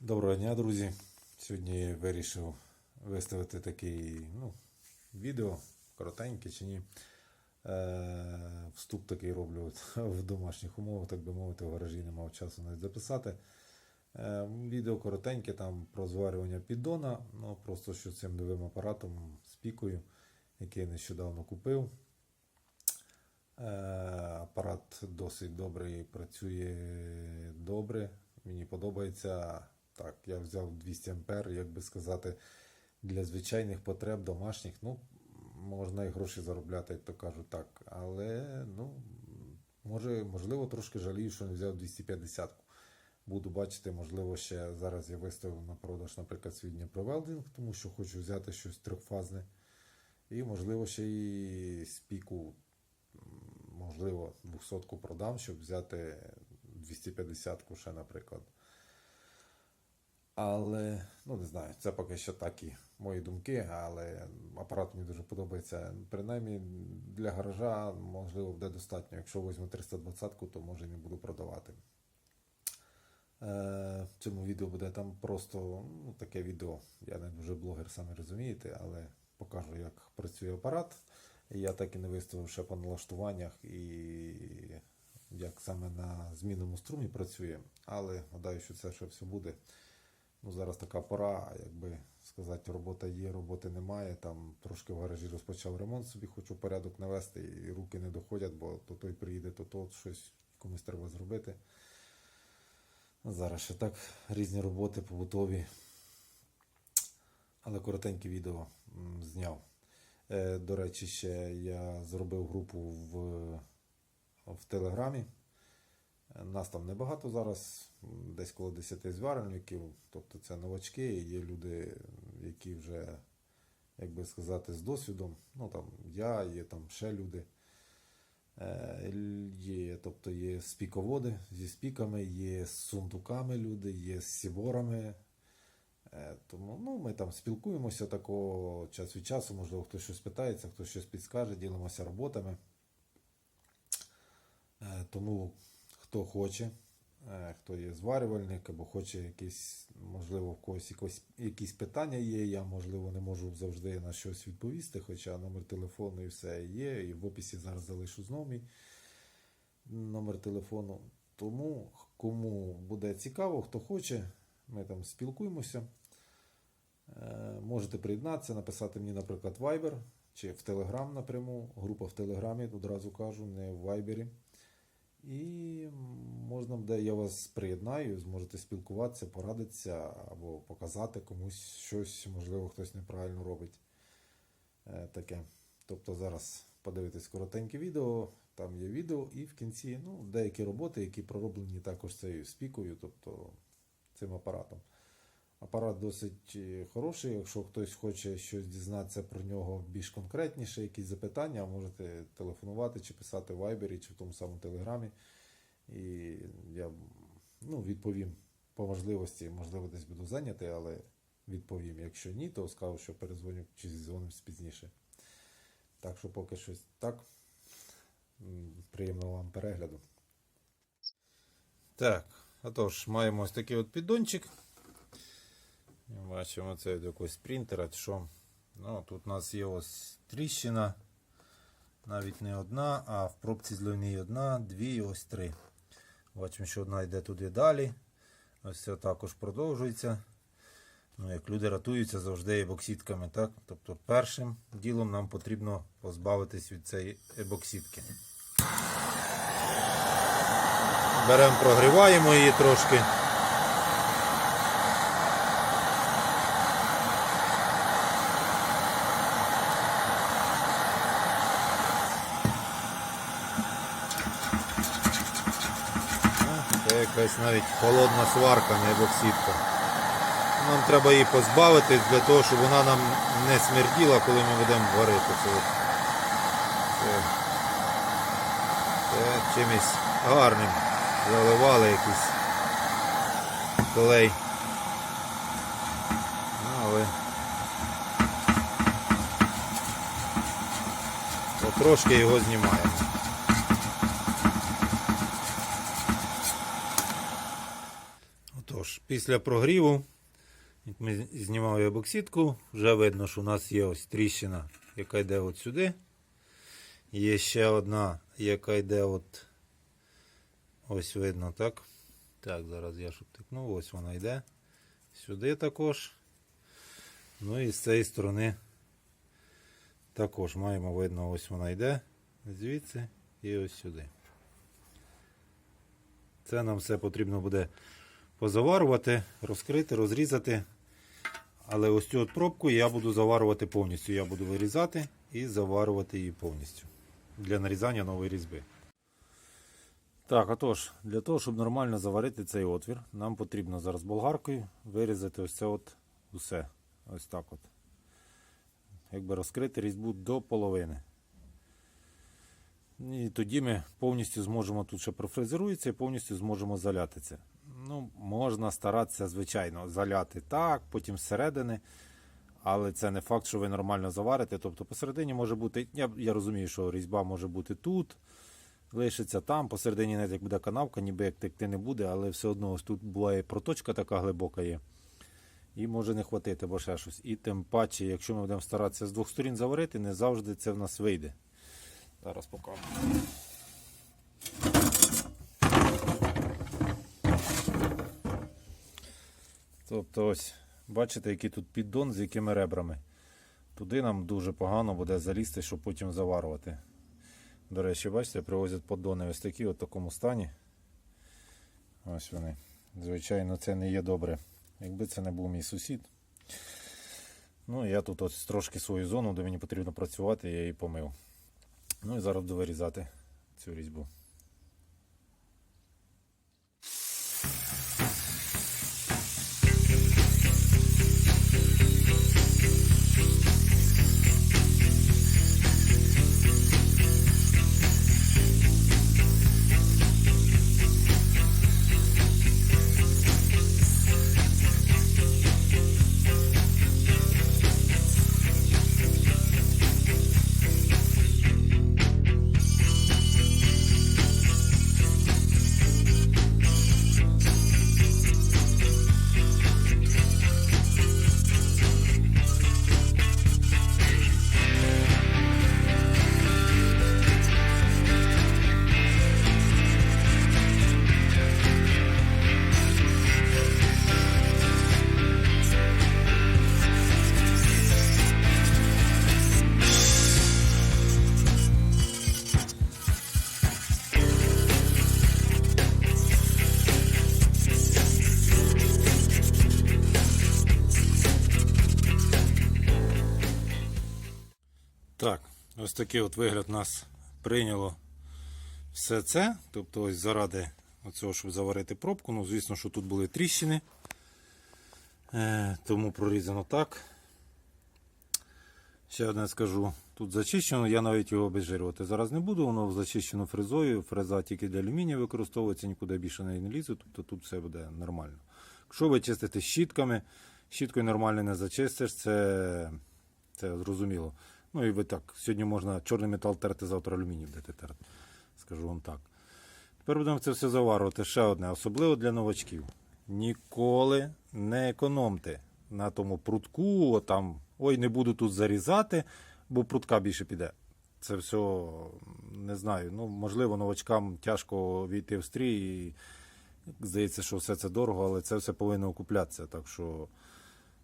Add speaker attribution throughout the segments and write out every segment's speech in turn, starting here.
Speaker 1: Доброго дня, друзі. Сьогодні вирішив виставити такий ну, відео, коротеньке чи ні. Е, вступ такий роблю в домашніх умовах, так би мовити, в гаражі не мав часу навіть записати. Е, відео коротеньке там про зварювання піддона, ну просто що цим новим апаратом з пікою, який я нещодавно купив. Е, апарат досить добрий, працює добре. Мені подобається. Так, я взяв 200 ампер, як би сказати, для звичайних потреб домашніх. Ну, можна і гроші заробляти, як то кажуть, так. Але, ну, може, можливо, трошки жалію, що не взяв 250 ку Буду бачити, можливо, ще зараз я виставив на продаж, наприклад, свій Дніпровелдинг, тому що хочу взяти щось трьохфазне. І, можливо, ще і з піку, м, можливо, 200 продам, щоб взяти 250 ку ще, наприклад. Але, ну не знаю, це поки що такі мої думки, але апарат мені дуже подобається. Принаймні для гаража, можливо, буде достатньо. Якщо візьму 320-ку, то може не буду продавати. Е, в цьому відео буде там просто ну, таке відео. Я не дуже блогер, самі розумієте, але покажу, як працює апарат. Я так і не виставив ще по налаштуваннях і як саме на змінному струмі працює. Але гадаю, що це ще все буде. Ну, зараз така пора, якби сказати, робота є, роботи немає. Там трошки в гаражі розпочав ремонт, собі хочу порядок навести, і руки не доходять, бо то той приїде, то то щось комусь треба зробити. Зараз ще так різні роботи побутові. Але коротеньке відео зняв. Е, До речі, ще я зробив групу в, в Телеграмі. Нас там небагато зараз, десь коло 10 зварювальників. Тобто це новачки, є люди, які вже, як би сказати, з досвідом. Ну там я, є там ще люди. Е, Є, тобто є спіководи зі спіками, є з сундуками люди, є з сіворами. Е, Тому ну, ми там спілкуємося такого час від часу, можливо, хтось щось питається, хтось щось підскаже, ділимося роботами. Е, Тому хто хоче, е, хто є зварювальник або хоче якісь, можливо, в когось якось, якісь питання є, я, можливо, не можу завжди на щось відповісти, хоча номер телефону і все є, і в описі зараз залишу знову мій номер телефону. Тому кому буде цікаво, хто хоче, ми там спілкуємося. Е, Можете приєднатися, написати мені, наприклад, Viber чи в Telegram напряму. Група в Телеграмі, одразу кажу, не в Viber. І можна буде, я вас приєднаю, зможете спілкуватися, порадитися або показати комусь щось, можливо, хтось неправильно робить. Е, Таке. Тобто зараз подивитись коротеньке відео, там є відео, і в кінці ну, деякі роботи, які пророблені також цією спікою, тобто цим апаратом. Апарат досить е, хороший. Якщо хтось хоче щось дізнатися про нього більш конкретніше, якісь запитання, можете телефонувати чи писати в Viber, чи в тому самому Телеграмі. І я ну, відповім по можливості, можливо, десь буду зайнятий, але відповім. Якщо ні, то скажу, що перезвоню чи зізвонимось пізніше. Так що поки щось так. Приємного вам перегляду. Так, отож, маємо ось такий от піддончик. Бачимо це від якогось принтера. Що? Ну, тут у нас є ось тріщина. Навіть не одна, а в пробці зливній одна, дві і ось три. Бачимо, що одна йде туди далі. Ось це також продовжується. Ну, як люди рятуються завжди ебоксітками. Так? Тобто першим ділом нам потрібно позбавитись від цієї ебоксітки. Беремо, прогріваємо її трошки. Це якась навіть холодна сварка, не боксітка. Нам треба її позбавити для того, щоб вона нам не смерділа, коли ми будемо варити. Це, це, це чимось гарним. Заливали якийсь клей. Ну, але потрошки його знімаємо. Отож, Отож, після прогріву як ми знімали ебоксидку, вже видно, що у нас є ось тріщина, яка йде от сюди. Є ще одна, яка йде от ось видно, так? Так, зараз я щоб тикнув, ось вона йде. Сюди також. Ну і з цієї сторони також маємо видно, ось вона йде звідси і ось сюди. Це нам все потрібно буде позаварувати, розкрити, розрізати. Але ось цю от пробку я буду заварувати повністю. Я буду вирізати і заварувати її повністю для нарізання нової різьби. Так, отож, для того, щоб нормально заварити цей отвір, нам потрібно зараз болгаркою вирізати ось це от усе. Ось так от. Якби розкрити різьбу до половини. І тоді ми повністю зможемо тут ще профрезерується і повністю зможемо заляти це. Ну, можна старатися, звичайно, заляти так, потім зсередини. Але це не факт, що ви нормально заварите. Тобто посередині може бути. Я, я розумію, що різьба може бути тут, лишиться там, посередині навіть як буде канавка, ніби як текти не буде, але все одно ось тут буває проточка така глибока є. І може не хватити, бо ще щось. І тим паче, якщо ми будемо старатися з двох сторін заварити, не завжди це в нас вийде. Зараз покажу. Тобто ось, бачите, який тут піддон з якими ребрами. Туди нам дуже погано буде залізти, щоб потім заварувати. До речі, бачите, привозять поддони ось такі, в такому стані. Ось вони. Звичайно, це не є добре. Якби це не був мій сусід. Ну, я тут ось трошки свою зону, де мені потрібно працювати, я її помив. Ну і зараз буду вирізати цю різьбу. Такий от вигляд нас прийняло все це. Тобто, ось заради цього, щоб заварити пробку. Ну, звісно, що тут були тріщини. Е, тому прорізано так. Ще одне скажу, тут зачищено, я навіть його обезжирювати зараз не буду, воно зачищено фрезою, фреза тільки для алюмінія використовується, нікуди більше не лізе, тобто тут все буде нормально. Якщо ви чистите щітками, щіткою нормально не зачистиш, це, це зрозуміло. Ну і ви так, сьогодні можна чорний метал терти, завтра алюміній будете терти. Скажу вам так. Тепер будемо це все заварювати. Ще одне, особливо для новачків. Ніколи не економте на тому прутку, о, там, ой, не буду тут зарізати, бо прутка більше піде. Це все не знаю. Ну, можливо, новачкам тяжко війти в стрій і здається, що все це дорого, але це все повинно окуплятися. Так що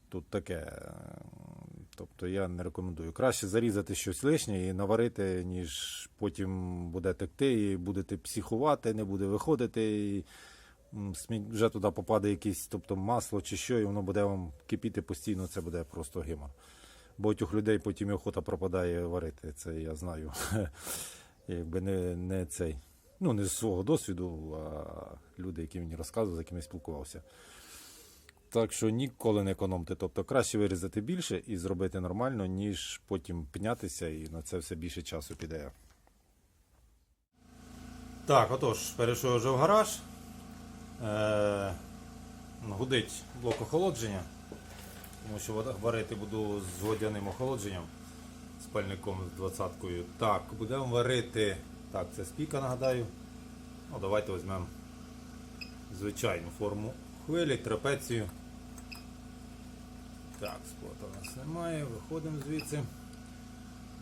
Speaker 1: тут таке. Тобто я не рекомендую. Краще зарізати щось лишнє і наварити, ніж потім буде текти, і будете психувати, не буде виходити. І вже туди попаде якесь тобто, масло чи що, і воно буде вам кипіти постійно, це буде просто гимор. Багатьох людей потім і охота пропадає варити. Це я знаю. Якби не, не цей. Ну, не з свого досвіду, а люди, які мені розказували, з якими я спілкувався. Так що ніколи не економте. Тобто краще вирізати більше і зробити нормально, ніж потім пнятися і на це все більше часу піде. Так, отож, перейшов вже в гараж. Е, гудить блок охолодження. Тому що варити буду з водяним охолодженням. Спальником з 20-кою. Так, будемо варити. Так, це спіка, нагадаю. Ну, давайте візьмемо звичайну форму хвилі, трапецію. Так, спота у нас немає, виходимо звідси.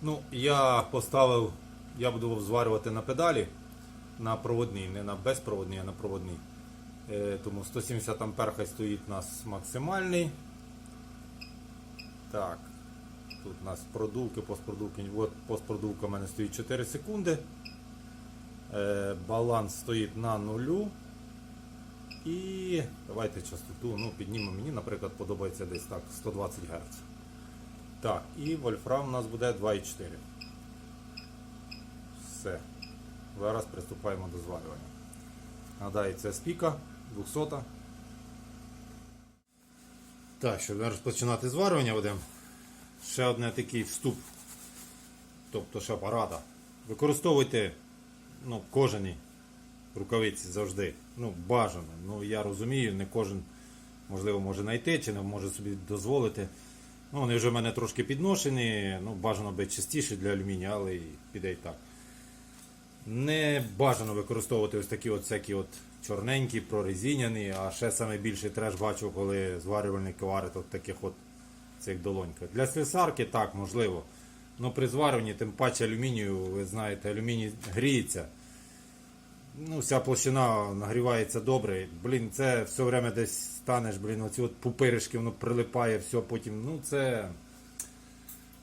Speaker 1: Ну, я поставив, я буду зварювати на педалі на проводній, не на безпроводній, а на проводній. Е, тому 170 ампер стоїть у нас максимальний. Так. Тут у нас продувки, постпродувки. От постпродувка у мене стоїть 4 секунди. Е, баланс стоїть на нулю. І давайте частоту ну, піднімемо. Мені, наприклад, подобається десь так 120 Гц. Так, і вольфрам у нас буде 2,4. Все. Зараз приступаємо до зварювання. Нагадаю, це спіка 200. Так, щоб розпочинати зварювання будемо. Ще одне такий вступ. Тобто ще порада. Використовуйте ну, кожені рукавиці завжди. Ну, бажано. Ну, я розумію, не кожен можливо може знайти чи не може собі дозволити. Ну, вони вже в мене трошки підношені, ну, бажано би чистіше для алюмінія, але і піде і так. Не бажано використовувати ось такі от всякі от чорненькі, прорезиняні, а ще саме більше треш бачу, коли зварювальники варять от таких от цих долоньках. Для слесарки так, можливо. Ну при зварюванні, тим паче алюмінію, ви знаєте, алюміній гріється. Ну, вся площина нагрівається добре. Блін, це все время десь станеш, блін, оці от пупиришки, воно прилипає, все потім. Ну, це.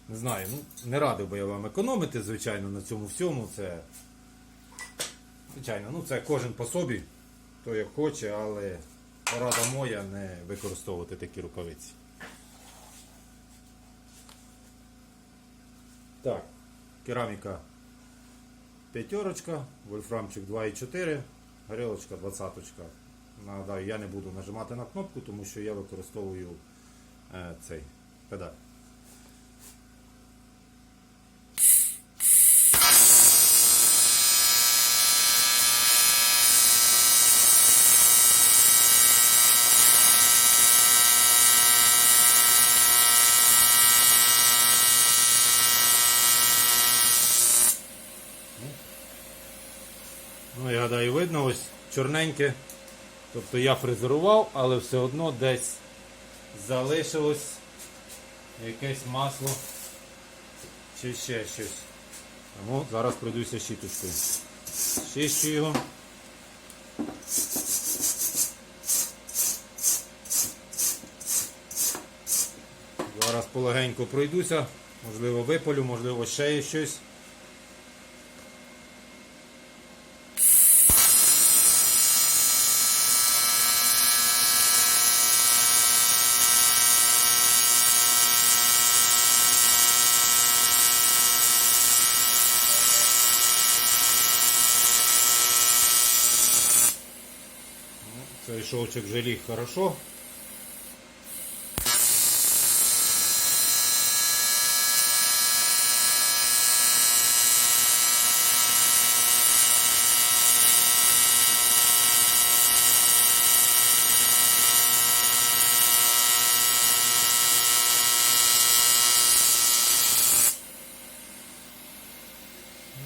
Speaker 1: Не знаю, ну, не радив би я вам економити, звичайно, на цьому всьому. Це. Звичайно, ну це кожен по собі, хто як хоче, але порада моя не використовувати такі рукавиці. Так, кераміка п'ятерочка, вольфрамчик 2,4, горілочка 20. Нагадаю, я не буду нажимати на кнопку, тому що я використовую е, цей педаль. Ну, я гадаю, видно, ось чорненьке. Тобто я фрезерував, але все одно десь залишилось якесь масло чи ще щось. Тому зараз пройдуся щіточкою. Чищу його. Зараз полегенько пройдуся, можливо випалю, можливо ще є щось. Цей шовчик вже хорошо.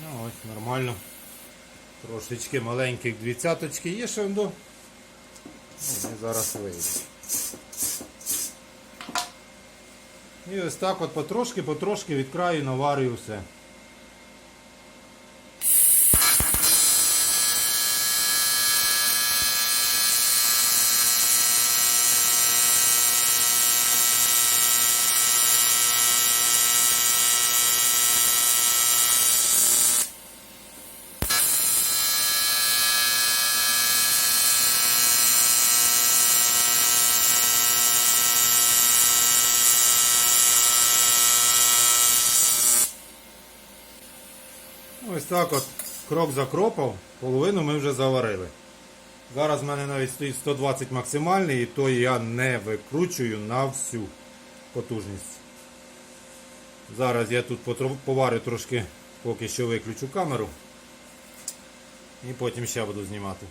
Speaker 1: Ну ось нормально. Трошечки маленьких двадцяточки є ще Зараз вийдуть. І ось так от потрошки, потрошки від краю наварюю все. Так от крок за кроком, половину ми вже заварили. Зараз в мене навіть стоїть 120 максимальний, і то я не викручую на всю потужність. Зараз я тут поварю трошки, поки що виключу камеру. І потім ще буду знімати.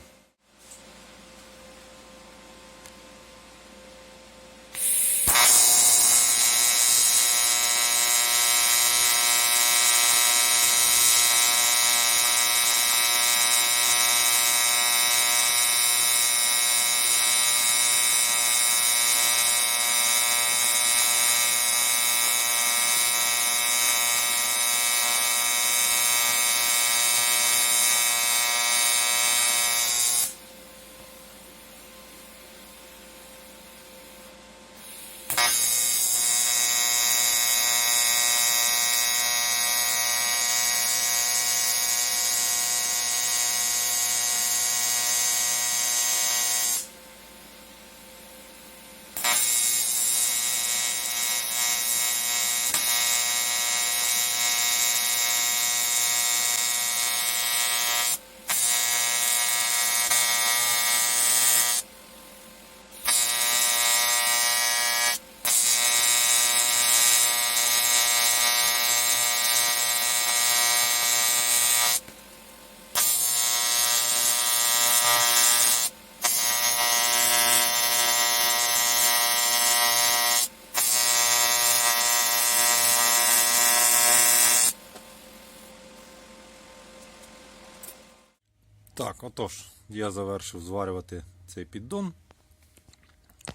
Speaker 1: Так, отож, я завершив зварювати цей піддон.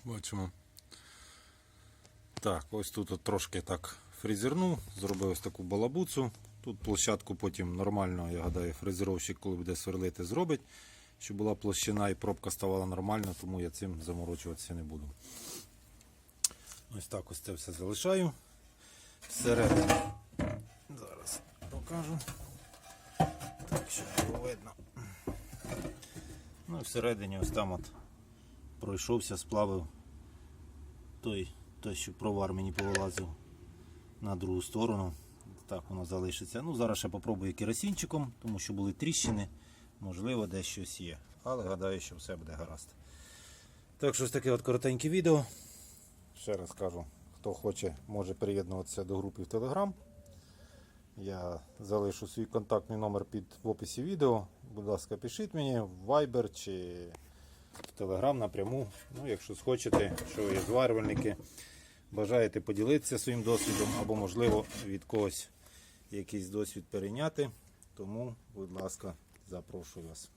Speaker 1: Бачимо. Так, ось тут от трошки так фрезернув, зробив ось таку балабуцу. Тут площадку потім нормально, я гадаю, фрезеровщик, коли буде сверлити, зробить, щоб була площина і пробка ставала нормально, тому я цим заморочуватися не буду. Ось так ось це все залишаю. Всередині. Зараз покажу. Так, щоб було видно. Ну і всередині ось там от пройшовся, сплавив той, той, що провар мені повилазив на другу сторону. Так воно залишиться. Ну, зараз ще попробую керосинчиком, тому що були тріщини, можливо, десь щось є. Але гадаю, що все буде гаразд. Так що ось таке от коротеньке відео. Ще раз кажу, хто хоче, може приєднуватися до групи в Telegram. Я залишу свій контактний номер під в описі відео. Будь ласка, пишіть мені в Viber чи в Telegram напряму. Ну, якщо схочете, що є зварювальники, бажаєте поділитися своїм досвідом або, можливо, від когось якийсь досвід перейняти. Тому, будь ласка, запрошую вас.